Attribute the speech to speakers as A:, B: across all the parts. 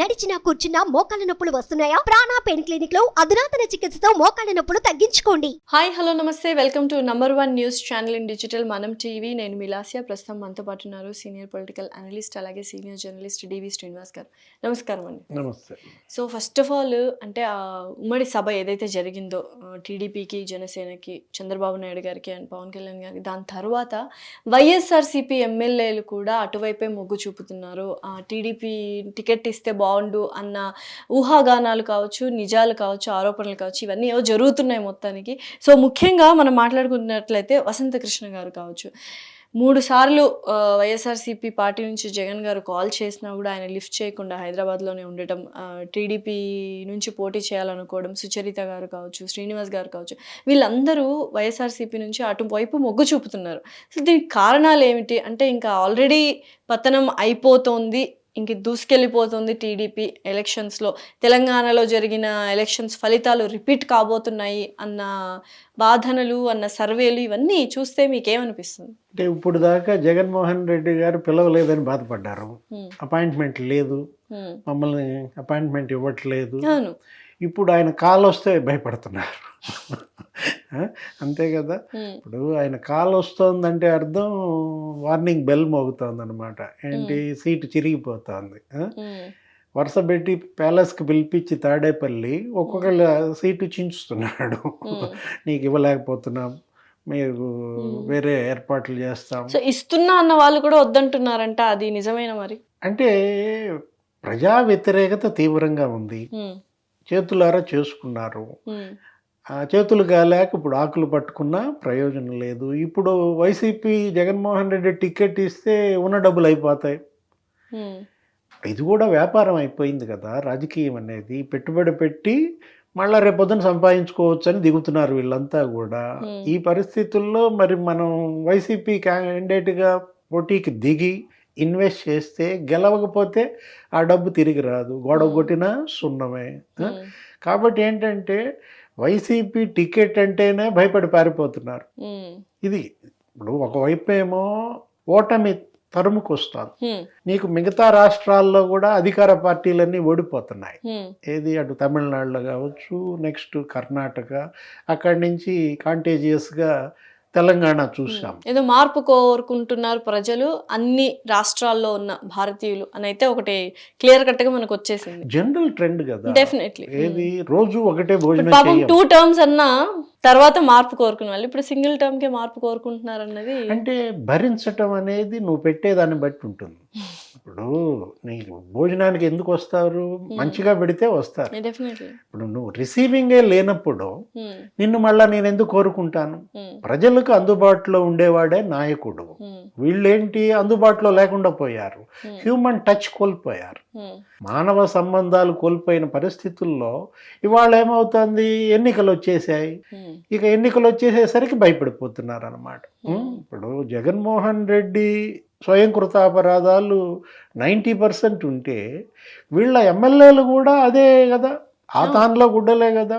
A: నడిచినా కూర్చున్నా మోకాళ్ళ నొప్పులు వస్తున్నాయా? ప్రాణా పెయిన్ క్లినిక్లో అధునాతన చికిత్సతో మోకాళ్ళ నొప్పులు తగ్గించుకోండి.
B: హాయ్ హలో నమస్తే. Welcome to number one news channel in digital Manam TV. నేను మిలాసియా. ప్రస్తుతం మనతో పాటు ఉన్నారు సీనియర్ పొలిటికల్ అనలిస్ట్ అలాగే సీనియర్ జర్నలిస్ట్ డివి శ్రీనివాస్ గారు నమస్కారం అండి.
C: నమస్తే.
B: సో ఫస్ట్ ఆఫ్ ఆల్ అంటే ఆ ఉమ్మడి సభ ఏదైతే జరిగిందో టీడీపీకి జనసేనకి చంద్రబాబు నాయుడు గారికి అండ్ పవన్ కళ్యాణ్ గారికి దాని తర్వాత వైఎస్ఆర్సీపీ ఎమ్మెల్యేలు కూడా అటువైపే మొగ్గు చూపుతున్నారు. టీడీపీ టికెట్ ఇస్తే బాగుండు అన్న ఊహాగానాలు కావచ్చు నిజాలు కావచ్చు ఆరోపణలు కావచ్చు ఇవన్నీ ఏవో జరుగుతున్నాయి మొత్తానికి. సో ముఖ్యంగా మనం మాట్లాడుకున్నట్లయితే వసంత కృష్ణ గారు కావచ్చు. మూడు సార్లు వైఎస్ఆర్సీపీ పార్టీ నుంచి జగన్ గారు కాల్ చేసినా కూడా ఆయన లిఫ్ట్ చేయకుండా హైదరాబాద్లోనే ఉండటం టీడీపీ నుంచి పోటీ చేయాలనుకోవడం సుచరిత గారు కావచ్చు శ్రీనివాస్ గారు కావచ్చు వీళ్ళందరూ వైఎస్ఆర్సీపీ నుంచి అటువైపు మొగ్గు చూపుతున్నారు. సో దీనికి కారణాలు ఏమిటి? అంటే ఇంకా ఆల్రెడీ పతనం అయిపోతోంది. ఇంక దూసుకెళ్ళిపోతుంది టీడీపీ ఎలక్షన్స్లో తెలంగాణలో జరిగిన ఎలక్షన్స్ ఫలితాలు రిపీట్ కాబోతున్నాయి అన్న బాధనలు అన్న సర్వేలు ఇవన్నీ చూస్తే మీకేమనిపిస్తుంది
C: అంటే ఇప్పుడు దాకా జగన్మోహన్ రెడ్డి గారు పిలవలేదని బాధపడ్డారు. అపాయింట్మెంట్ లేదు. మమ్మల్ని అపాయింట్మెంట్ ఇవ్వట్లేదు ఇప్పుడు ఆయన కాల్ వస్తే భయపడుతున్నారు? అంతే కదా. ఇప్పుడు ఆయన కాల్ వస్తోందంటే అర్థం వార్నింగ్ బెల్ మోగుతోంది అనమాట ఏంటి సీటు చిరిగిపోతోంది. వరుస పెట్టి ప్యాలెస్కి పిలిపించి తాడేపల్లి ఒక్కొక్కళ్ళ సీటు చించుతున్నాడు. నీకు ఇవ్వలేకపోతున్నాం. మీరు. వేరే ఏర్పాట్లు చేస్తాం.
B: సో ఇస్తున్నా అన్న వాళ్ళు కూడా వద్దంటున్నారంట. అది నిజమైన మరి?
C: అంటే ప్రజా వ్యతిరేకత తీవ్రంగా ఉంది. చేతులారా చేసుకున్నారు. చేతులు కాలేక ఇప్పుడు ఆకులు పట్టుకున్నా ప్రయోజనం లేదు ఇప్పుడు వైసీపీ జగన్మోహన్ రెడ్డి టికెట్ ఇస్తే ఉన్న డబ్బులు అయిపోతాయి. ఇది కూడా వ్యాపారం అయిపోయింది కదా రాజకీయం అనేది పెట్టుబడి పెట్టి మళ్ళా రేపొద్దున సంపాదించుకోవచ్చు అని దిగుతున్నారు వీళ్ళంతా కూడా. ఈ పరిస్థితుల్లో మరి మనం వైసీపీ క్యాండిడేట్గా పోటీకి దిగి ఇన్వెస్ట్ చేస్తే గెలవకపోతే ఆ డబ్బు తిరిగి రాదు గొడవ. కొట్టినా సున్నమే. కాబట్టి ఏంటంటే వైసీపీ టికెట్ అంటేనే భయపడి పారిపోతున్నారు. ఇది ఇప్పుడు ఒకవైపు ఏమో ఓటమి తరుముకు వస్తుంది
B: హ్మ్.
C: నీకు మిగతా రాష్ట్రాల్లో కూడా అధికార పార్టీలన్నీ ఓడిపోతున్నాయి. ఏది అటు తమిళనాడులో కావచ్చు నెక్స్ట్ కర్ణాటక అక్కడి నుంచి కాంటేజియస్గా తెలంగాణ చూసాం
B: ఏదో మార్పు కోరుకుంటున్నారు ప్రజలు అన్ని రాష్ట్రాల్లో ఉన్న భారతీయులు అని అయితే ఒకటి క్లియర్ కట్గా మనకు వచ్చేసింది.
C: జనరల్ ట్రెండ్ కదా.
B: డెఫినెట్లీ
C: ఏది? రోజు ఒకటే భోజనం
B: టూ టర్మ్స్ అన్నా తర్వాత మార్పు కోరుకునే వాళ్ళు. ఇప్పుడు సింగిల్ టర్మ్ కే మార్పు కోరుకుంటున్నారు అన్నది
C: అంటే భరించటం అనేది నువ్వు పెట్టేదాన్ని బట్టి ఉంటుంది. ఇప్పుడు నీకు భోజనానికి ఎందుకు వస్తారు? మంచిగా పెడితే వస్తారు. ఇప్పుడు నువ్వు రిసీవింగే లేనప్పుడు నిన్ను మళ్ళా నేను ఎందుకు కోరుకుంటాను? ప్రజలకు అందుబాటులో ఉండేవాడే నాయకుడు. వీళ్ళేంటి? అందుబాటులో లేకుండా పోయారు. హ్యూమన్ టచ్ కోల్పోయారు. మానవ సంబంధాలు కోల్పోయిన పరిస్థితుల్లో ఇవాళ ఏమవుతుంది? ఎన్నికలు వచ్చేసాయి. ఇక ఎన్నికలు వచ్చేసేసరికి భయపడిపోతున్నారు అనమాట ఇప్పుడు జగన్మోహన్ రెడ్డి స్వయం కృతాపరాధాలు నైంటీ పర్సెంట్ ఉంటే వీళ్ళ ఎమ్మెల్యేలు కూడా అదే కదా. ఆ తాన్లో గుడ్డలే కదా.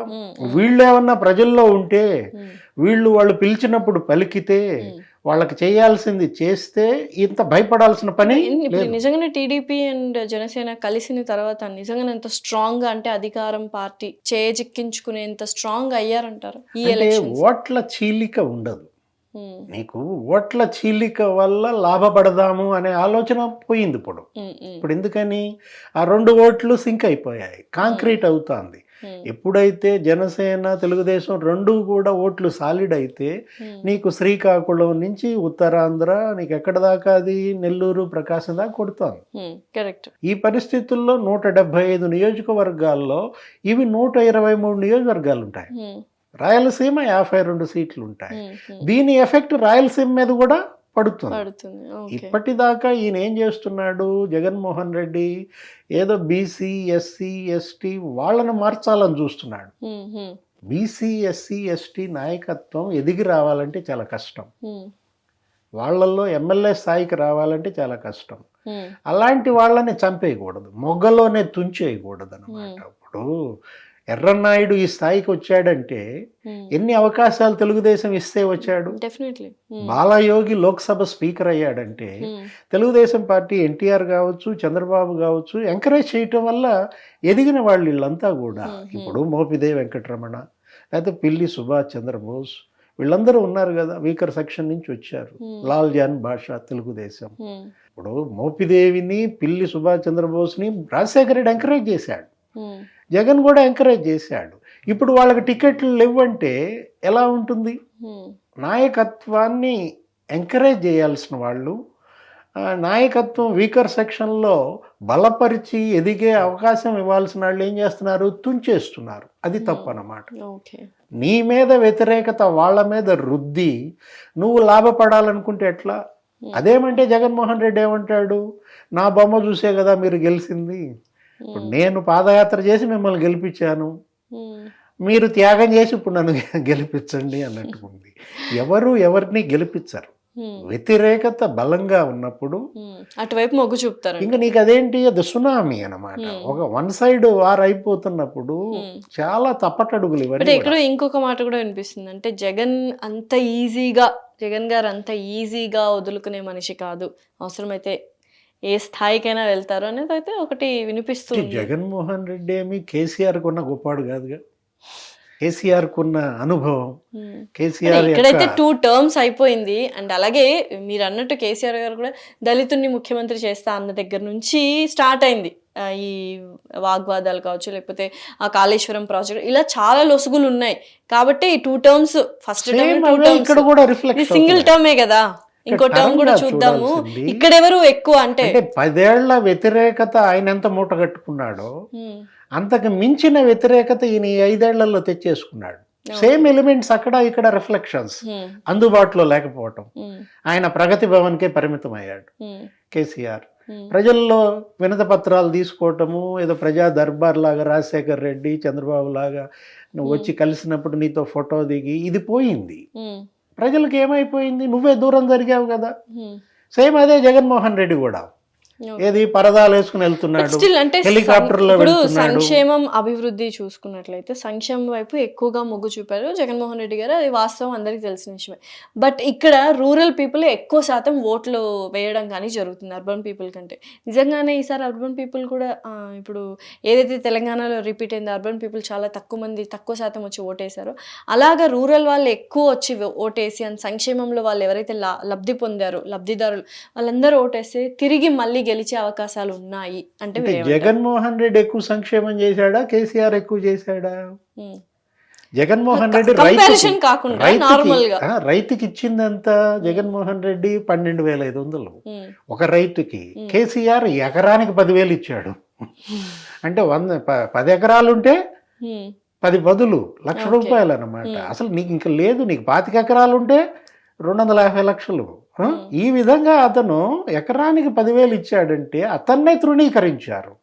C: వీళ్ళు ఏమన్నా ప్రజల్లో ఉంటే వీళ్ళు వాళ్ళు పిలిచినప్పుడు పలికితే వాళ్ళకి చేయాల్సింది చేస్తే ఇంత భయపడాల్సిన పని
B: నిజంగానే టీడీపీ అండ్ జనసేన కలిసిన తర్వాత నిజంగానే ఎంత స్ట్రాంగ్ అంటే అధికారం పార్టీ చేజిక్కించుకునేంత స్ట్రాంగ్ అయ్యారంటారు
C: ఓట్ల చీలిక ఉండదు. నీకు ఓట్ల చీలిక వల్ల లాభపడదాము అనే ఆలోచన పోయింది ఇప్పుడు. ఇప్పుడు ఎందుకని? ఆ రెండు ఓట్లు సింక్ అయిపోయాయి. కాంక్రీట్ అవుతుంది. ఎప్పుడైతే జనసేన తెలుగుదేశం రెండు కూడా ఓట్లు సాలిడ్ అయితే నీకు శ్రీకాకుళం నుంచి ఉత్తరాంధ్ర నీకు ఎక్కడ దాకా అది? నెల్లూరు ప్రకాశం దాకా కొడుతోంది
B: కరెక్ట్
C: ఈ పరిస్థితుల్లో నూట డెబ్బై ఐదు నియోజకవర్గాల్లో ఇవి నూట ఇరవై మూడు నియోజకవర్గాలు ఉంటాయి రాయలసీమ యాభై రెండు సీట్లు ఉంటాయి దీని ఎఫెక్ట్ రాయలసీమ మీద కూడా పడుతుంది. ఇప్పటిదాకా ఈయన ఏం చేస్తున్నాడు? జగన్మోహన్ రెడ్డి ఏదో బీసీ ఎస్సీ ఎస్టీ వాళ్ళని మార్చాలని చూస్తున్నాడు. బీసీ ఎస్సీ ఎస్టీ నాయకత్వం ఎదిగి రావాలంటే చాలా కష్టం. వాళ్ళల్లో ఎమ్మెల్యే స్థాయికి రావాలంటే చాలా కష్టం. అలాంటి వాళ్ళని చంపేయకూడదు. మొగ్గలోనే తుంచేయకూడదు అనమాట ఇప్పుడు ఎర్రన్నాయుడు ఈ స్థాయికి వచ్చాడంటే ఎన్ని అవకాశాలు తెలుగుదేశం ఇస్తే వచ్చాడు?
B: డెఫినెట్లీ
C: బాలయోగి లోక్సభ స్పీకర్ అయ్యాడంటే తెలుగుదేశం పార్టీ ఎన్టీఆర్ కావచ్చు చంద్రబాబు కావచ్చు ఎంకరేజ్ చేయటం వల్ల ఎదిగిన వాళ్ళు వీళ్ళంతా కూడా.
B: Hmm, hmm.
C: ఇప్పుడు మోపిదే వెంకటరమణ లేకపోతే పిల్లి సుభాష్ చంద్రబోస్ వీళ్ళందరూ ఉన్నారు కదా వీకర్ సెక్షన్ నుంచి వచ్చారు. లాల్ జాన్ భాష తెలుగుదేశం. ఇప్పుడు మోపిదేవిని పిల్లి సుభాష్ చంద్రబోస్ని రాజశేఖర రెడ్డి ఎంకరేజ్ చేశాడు. జగన్ కూడా ఎంకరేజ్ చేశాడు. ఇప్పుడు వాళ్ళకి టికెట్లు లేవంటే ఎలా ఉంటుంది? నాయకత్వాన్ని ఎంకరేజ్ చేయాల్సిన వాళ్ళు నాయకత్వం వీకర్ సెక్షన్లో బలపరిచి ఎదిగే అవకాశం ఇవ్వాల్సిన వాళ్ళు ఏం చేస్తున్నారు? తుంచేస్తున్నారు. అది తప్పు అన్నమాట
B: ఓకే.
C: నీ మీద వ్యతిరేకత వాళ్ళ మీద రుద్ది నువ్వు లాభపడాలనుకుంటే ఎట్లా? అదేమంటే జగన్మోహన్ రెడ్డి ఏమంటాడు? నా బొమ్మ చూసే కదా మీరు గెలిచింది ఇప్పుడు నేను పాదయాత్ర చేసి మిమ్మల్ని గెలిపించాను. మీరు త్యాగం చేసి ఇప్పుడు నన్ను గెలిపించండి అన్నట్టుకుంది ఎవరు ఎవరిని గెలిపించరు. వ్యతిరేకత బలంగా ఉన్నప్పుడు
B: అటువైపు మొగ్గు చూపుతారు
C: ఇంకా నీకు అదేంటి అది సునామీ అన్నమాట.
B: Hmm.
C: ఒక వన్ సైడ్ వార్ అయిపోతున్నప్పుడు. చాలా తప్పటడుగులు ఇవన్నీ
B: ఎక్కడో
C: కూడా.
B: ఇంకొక మాట కూడా వినిపిస్తుంది. అంటే జగన్ అంత ఈజీగా జగన్ గారు అంత ఈజీగా వదులుకునే మనిషి కాదు. అవసరమైతే ఏ స్థాయికైనా వెళ్తారు అనేది అయితే ఒకటి వినిపిస్తుంది
C: జగన్మోహన్ రెడ్డి ఏమి కేసీఆర్ కున్న గొప్పాడు కాదుగా. కేసీఆర్ కున్న అనుభవం కేసీఆర్
B: ఇక్కడైతే టూ టర్మ్స్ అయిపోయింది. అండ్ అలాగే మీరు అన్నట్టు కేసీఆర్ గారు కూడా దళితుల్ని ముఖ్యమంత్రి చేస్తా అన్న దగ్గర నుంచి స్టార్ట్ అయింది. ఈ వాగ్వాదాలు కావచ్చు లేకపోతే ఆ కాళేశ్వరం ప్రాజెక్ట్ ఇలా చాలా లొసుగులు ఉన్నాయి. కాబట్టి ఈ టూ టర్మ్స్ ఫస్ట్ టర్మ్
C: ఇక్కడ కూడా
B: సింగిల్ టర్మే కదా. ఇంకో టర్మ్ కూడా చూద్దాము.
C: చూడాల్సింది.
B: ఇక్కడ ఎవరు ఎక్కువ అంటే?
C: పదేళ్ళ వ్యతిరేకత ఆయన ఎంత మూట కట్టుకున్నాడో అంతకు మించిన వ్యతిరేకత ఈయన ఈ ఐదేళ్ళలో తెచ్చేసుకున్నాడు. సేమ్ ఎలిమెంట్స్ అక్కడ ఇక్కడ రిఫ్లెక్షన్స్ అందుబాటులో లేకపోవటం. ఆయన ప్రగతి భవన్కే పరిమితం అయ్యాడు కేసీఆర్. ప్రజల్లో వినత పత్రాలు తీసుకోవటము ఏదో ప్రజా దర్బార్ లాగా రాజశేఖర్ రెడ్డి చంద్రబాబు లాగా నువ్వు వచ్చి కలిసినప్పుడు నీతో ఫోటో దిగి ఇది పోయింది. ప్రజలకు ఏమైపోయింది నువ్వే దూరం జరిగావు కదా. సేమ్ అదే జగన్మోహన్ రెడ్డి కూడా. ఏది? పరదాలు వేసుకుని వెళ్తున్నాడు.
B: స్టిల్ అంటే
C: హెలికాప్టర్లో
B: సం- ఇప్పుడు. సంక్షేమం అభివృద్ధి చూసుకున్నట్లయితే సంక్షేమం వైపు ఎక్కువగా మొగ్గు చూపారు జగన్మోహన్ రెడ్డి గారు. అది వాస్తవం అందరికీ తెలిసిన విషయమే. బట్ ఇక్కడ రూరల్ పీపుల్ ఎక్కువ శాతం ఓట్లు వేయడం కానీ జరుగుతుంది అర్బన్ పీపుల్ కంటే. నిజంగానే ఈసారి అర్బన్ పీపుల్ కూడా ఇప్పుడు ఏదైతే తెలంగాణలో రిపీట్ అయిందో అర్బన్ పీపుల్ చాలా తక్కువ మంది తక్కువ శాతం వచ్చి ఓటేశారో. అలాగా రూరల్ వాళ్ళు ఎక్కువ వచ్చి ఓటేసి అండ్ సంక్షేమంలో వాళ్ళు ఎవరైతే లా- లబ్ధి పొందారో లబ్ధిదారులు వాళ్ళందరూ ఓటేస్తే తిరిగి మళ్ళీ గెలిచే అవకాశాలు ఉన్నాయి అంటే?
C: జగన్మోహన్ రెడ్డి ఎక్కువ సంక్షేమం చేశాడా కేసీఆర్ ఎక్కువ చేశాడా. జగన్మోహన్ రెడ్డి రైతుకి
B: కాకుండా
C: రైతుకి- ఇచ్చిందంతా జగన్మోహన్ రెడ్డి పన్నెండు వేల ఐదు వందలు. ఒక రైతుకి. కేసీఆర్ ఎకరానికి పదివేలు ఇచ్చాడు అంటే వంద పది ఎకరాలు ఉంటే
B: ఉమ్.
C: పది బదులు లక్ష. రూపాయలు అన్నమాట
B: Hmm.
C: అసలు నీకు ఇంకా లేదు నీకు పాతిక ఎకరాలు ఉంటే రెండు వందల యాభై లక్షలు. ఈ విధంగా అతను ఎకరానికి పదివేలు ఇచ్చాడంటే అతన్నే తృణీకరించారు.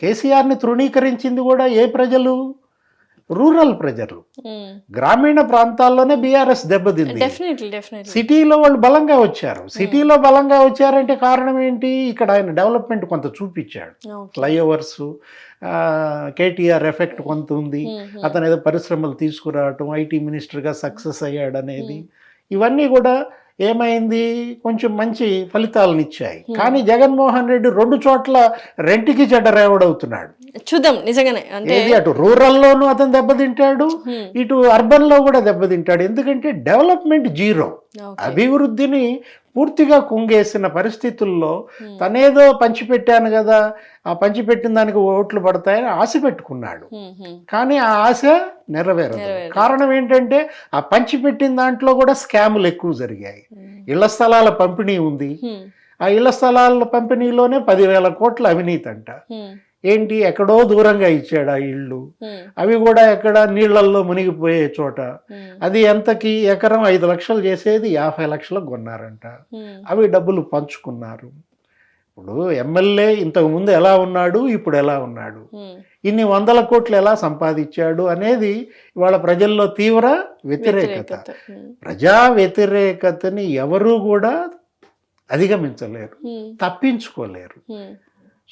C: కేసీఆర్ని తృణీకరించింది కూడా ఏ ప్రజలు? రూరల్ ప్రజలు. గ్రామీణ ప్రాంతాల్లోనే బీఆర్ఎస్ దెబ్బతింది. సిటీలో వాళ్ళు బలంగా వచ్చారు. సిటీలో బలంగా వచ్చారంటే కారణం ఏంటి? ఇక్కడ ఆయన డెవలప్మెంట్ కొంత చూపించాడు. ఫ్లైఓవర్స్ కేటీఆర్ ఎఫెక్ట్ కొంత ఉంది. అతను ఏదో పరిశ్రమలు తీసుకురావటం ఐటీ మినిస్టర్గా సక్సెస్ అయ్యాడు అనేది ఇవన్నీ కూడా ఏమైంది కొంచెం మంచి ఫలితాలను ఇచ్చాయి కానీ జగన్మోహన్ రెడ్డి రెండు చోట్ల రెంట్కి చెడ్డ రేవడవుతున్నాడు
B: చూద్దాం నిజంగానే అంటే
C: రూరల్లోనూ అతను దెబ్బతింటాడు. ఇటు అర్బన్లో కూడా దెబ్బతింటాడు ఎందుకంటే డెవలప్మెంట్ జీరో. అభివృద్ధిని పూర్తిగా కుంగేసిన పరిస్థితుల్లో. తనేదో పంచిపెట్టాను కదా ఆ పంచిపెట్టిన దానికి ఓట్లు పడతాయని ఆశ పెట్టుకున్నాడు. కానీ ఆ ఆశ నెరవేరదు. కారణం ఏంటంటే ఆ పంచిపెట్టిన దాంట్లో కూడా స్కాములు ఎక్కువ జరిగాయి
B: ఉమ్.
C: ఇళ్ళ స్థలాల పంపిణీ ఉంది
B: ఉమ్.
C: ఆ ఇళ్ళ స్థలాల పంపిణీలోనే పదివేల కోట్ల అవినీతి అంట
B: ఉమ్.
C: ఏంటి ఎక్కడో దూరంగా ఇచ్చాడు ఆ ఇళ్ళు. అవి కూడా ఎక్కడ నీళ్ళల్లో మునిగిపోయే చోట. అది ఎంతకి ఎకరం ఐదు లక్షలు చేసేది యాభై లక్షలకు కొన్నారంట. అవి డబ్బులు పంచుకున్నారు ఇప్పుడు ఎమ్మెల్యే ఇంతకు ముందు ఎలా ఉన్నాడు ఇప్పుడు ఎలా ఉన్నాడు. ఇన్ని వందల కోట్లు ఎలా సంపాదించాడు అనేది ఇవాళ ప్రజల్లో తీవ్ర వ్యతిరేకత. ప్రజా వ్యతిరేకతని ఎవరూ కూడా అధిగమించలేరు. తప్పించుకోలేరు.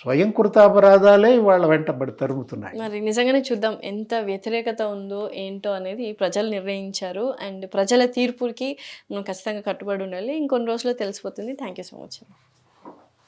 C: స్వయం కృతాపరాధాలే వాళ్ళ వెంటబడి తరుగుతున్నాయి.
B: మరి నిజంగానే చూద్దాం ఎంత వ్యతిరేకత ఉందో ఏంటో అనేది ప్రజలు నిర్ణయించారు. అండ్ ప్రజల తీర్పుకి మనం ఖచ్చితంగా కట్టుబడి ఉండాలి. ఇంకొన్ని రోజుల్లో తెలిసిపోతుంది. Thank you so much.